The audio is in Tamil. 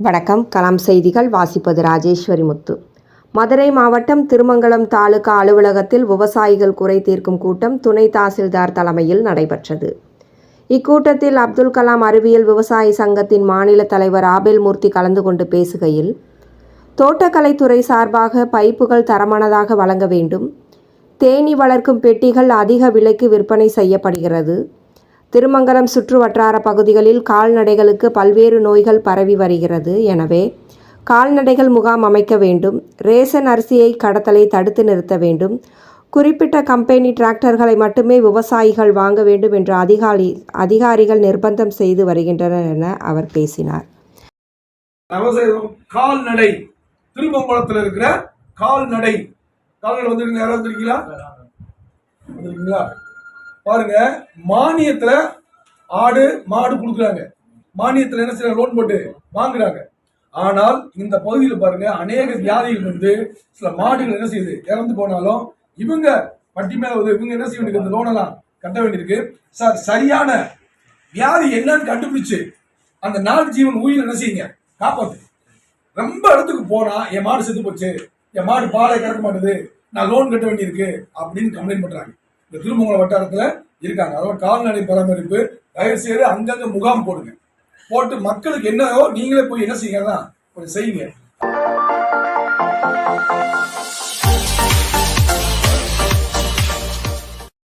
வணக்கம். கலாம் செய்திகள் வாசிப்பது ராஜேஸ்வரி முத்து. மதுரை மாவட்டம் திருமங்கலம் தாலுகா அலுவலகத்தில் விவசாயிகள் குறை தீர்க்கும் கூட்டம் துணை தாசில்தார் தலைமையில் நடைபெற்றது. இக்கூட்டத்தில் அப்துல் கலாம் அறிவியல் விவசாய சங்கத்தின் மாநில தலைவர் ஆபேல் மூர்த்தி கலந்து கொண்டு பேசுகையில் தோட்டக்கலைத்துறை சார்பாக பைப்புகள் தரமானதாக வழங்க வேண்டும். தேனீ வளர்க்கும் பெட்டிகள் அதிக விலைக்கு விற்பனை செய்யப்படுகிறது. திருமங்கலம் சுற்று வட்டார பகுதிகளில் கால்நடைகளுக்கு பல்வேறு நோய்கள் பரவி வருகிறது. எனவே கால்நடைகள் முகாம் அமைக்க வேண்டும். ரேசன் அரிசியை கடத்தலை தடுத்து நிறுத்த வேண்டும். குறிப்பிட்ட கம்பெனி டிராக்டர்களை மட்டுமே விவசாயிகள் வாங்க வேண்டும் என்று அதிகாரி அதிகாரிகள் நிர்பந்தம் செய்து வருகின்றனர் என அவர் பேசினார். கால்நடை. திருமங்கலத்தில் இருக்கிற கால்நடை. கால்நடை வந்து பாருங்க மானியத்துல ஆடு மாடு கொடுக்குறாங்க. மானியத்துல என்ன செய்யறாங்க லோன் போட்டு வாங்குறாங்க. ஆனால் இந்த பகுதியில் பாருங்க அநேக வியாதிகள் வந்து சில மாடுகள் என்ன செய்யுது? இறந்து போனாலும் இவங்க வட்டி மேல வந்து இவங்க என்ன செய்ய வேண்டியது இந்த லோன் எல்லாம் கட்ட வேண்டியிருக்கு. சார் சரியான வியாதி என்னன்னு கண்டுபிடிச்சு அந்த நாலு ஜீவன் உயிர் என்ன செய்யுங்க? காப்பாத்து. ரொம்ப இடத்துக்கு போனா என் மாடு செத்து போச்சு. என் மாடு பாலை கறக்க மாட்டேது. நான் லோன் கட்ட வேண்டியிருக்கு. அப்படின்னு கம்ப்ளைண்ட் பண்றாங்க. இந்த திருமங்கலம் வட்டாரத்தில் இருக்காங்க. அதனால கால்நடை பராமரிப்பு தயவு செய்து அங்கங்கே முகாம் போடுங்க. போட்டு மக்களுக்கு என்னவோ நீங்களே போய் என்ன செய்யுங்கன்னா கொஞ்சம் செய்யுங்க.